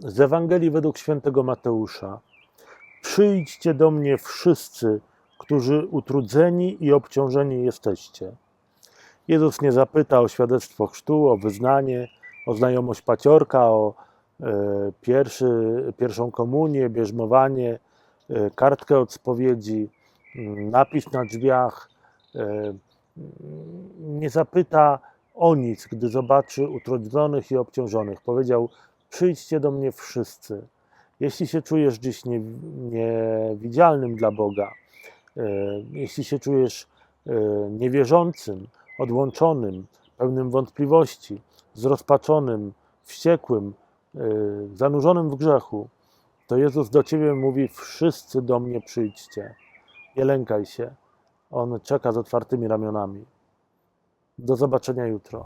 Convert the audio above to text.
Z Ewangelii według świętego Mateusza. Przyjdźcie do mnie wszyscy, którzy utrudzeni i obciążeni jesteście. Jezus nie zapyta o świadectwo chrztu, o wyznanie, o znajomość paciorka, o e, pierwszy, pierwszą komunię, bierzmowanie, e, kartkę od spowiedzi, m, napis na drzwiach. E, nie zapyta o nic, gdy zobaczy utrudzonych i obciążonych. Powiedział: Przyjdźcie do mnie wszyscy. Jeśli się czujesz dziś nie- niewidzialnym dla Boga, e, jeśli się czujesz e, niewierzącym, odłączonym, pełnym wątpliwości, zrozpaczonym, wściekłym, e, zanurzonym w grzechu, to Jezus do ciebie mówi: Wszyscy do mnie przyjdźcie. Nie lękaj się. On czeka z otwartymi ramionami. Do zobaczenia jutro.